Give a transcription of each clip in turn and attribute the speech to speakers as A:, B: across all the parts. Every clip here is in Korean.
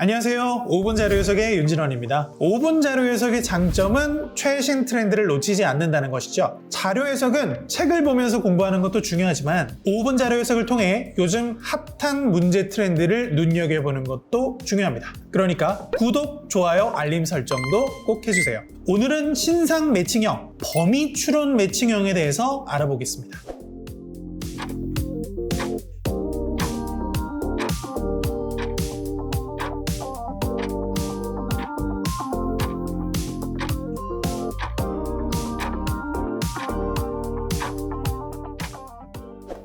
A: 안녕하세요. 5분 자료 해석의 윤진원입니다. 5분 자료 해석의 장점은 최신 트렌드를 놓치지 않는다는 것이죠. 자료 해석은 책을 보면서 공부하는 것도 중요하지만 5분 자료 해석을 통해 요즘 핫한 문제 트렌드를 눈여겨보는 것도 중요합니다. 그러니까 구독, 좋아요, 알림 설정도 꼭 해주세요. 오늘은 신상 매칭형, 범위 추론 매칭형에 대해서 알아보겠습니다.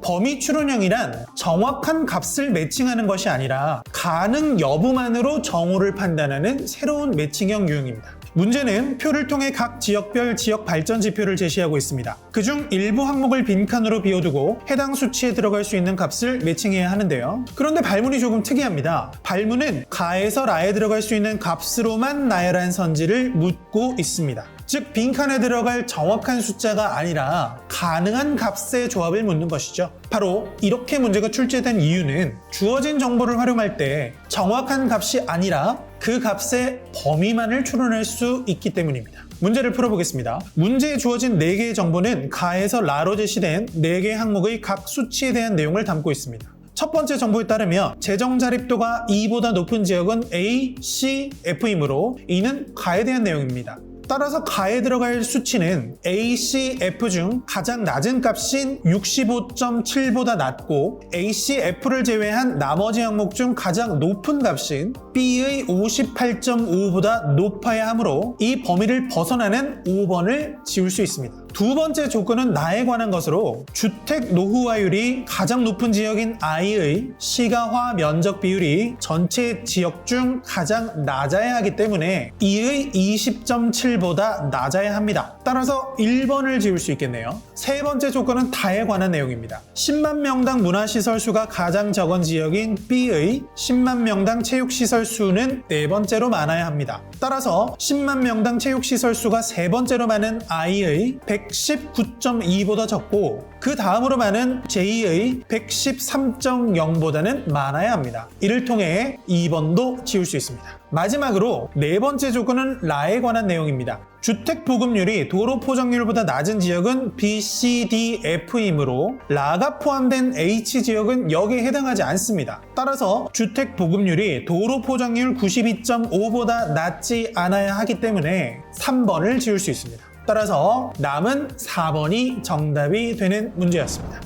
A: 범위 추론형이란 정확한 값을 매칭하는 것이 아니라 가능 여부만으로 정오를 판단하는 새로운 매칭형 유형입니다. 문제는 표를 통해 각 지역별 지역 발전 지표를 제시하고 있습니다. 그중 일부 항목을 빈칸으로 비워두고 해당 수치에 들어갈 수 있는 값을 매칭해야 하는데요. 그런데 발문이 조금 특이합니다. 발문은 가에서 라에 들어갈 수 있는 값으로만 나열한 선지를 묻고 있습니다. 즉 빈칸에 들어갈 정확한 숫자가 아니라 가능한 값의 조합을 묻는 것이죠. 바로 이렇게 문제가 출제된 이유는 주어진 정보를 활용할 때 정확한 값이 아니라 그 값의 범위만을 추론할 수 있기 때문입니다. 문제를 풀어보겠습니다. 문제에 주어진 4개의 정보는 가에서 라로 제시된 4개의 항목의 각 수치에 대한 내용을 담고 있습니다. 첫 번째 정보에 따르면 재정 자립도가 2보다 높은 지역은 A, C, F이므로 이는 가에 대한 내용입니다. 따라서 가에 들어갈 수치는 A, C, F 중 가장 낮은 값인 65.7보다 낮고 A, C, F를 제외한 나머지 항목 중 가장 높은 값인 B의 58.5보다 높아야 하므로 이 범위를 벗어나는 5번을 지울 수 있습니다. 두 번째 조건은 나에 관한 것으로 주택 노후화율이 가장 높은 지역인 I의 시가화 면적 비율이 전체 지역 중 가장 낮아야 하기 때문에 이의 20.7보다 낮아야 합니다. 따라서 1번을 지울 수 있겠네요. 세 번째 조건은 다에 관한 내용입니다. 10만 명당 문화시설 수가 가장 적은 지역인 B의 10만 명당 체육시설 수는 네 번째로 많아야 합니다. 따라서 10만 명당 체육시설 수가 세 번째로 많은 I의 119.2보다 적고 그 다음으로 많은 J의 113.0보다는 많아야 합니다. 이를 통해 2번도 지울 수 있습니다. 마지막으로 네 번째 조건은 라에 관한 내용입니다. 주택 보급률이 도로 포장률보다 낮은 지역은 B, C, D, F이므로 라가 포함된 H 지역은 여기에 해당하지 않습니다. 따라서 주택 보급률이 도로 포장률 92.5보다 낮지 않아야 하기 때문에 3번을 지울 수 있습니다. 따라서 남은 4번이 정답이 되는 문제였습니다.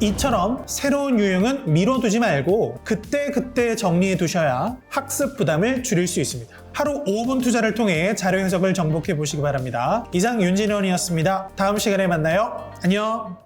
A: 이처럼 새로운 유형은 미뤄두지 말고 그때 그때 정리해 두셔야 학습 부담을 줄일 수 있습니다. 하루 5분 투자를 통해 자료 해석을 정복해 보시기 바랍니다. 이상 윤진원이었습니다. 다음 시간에 만나요. 안녕.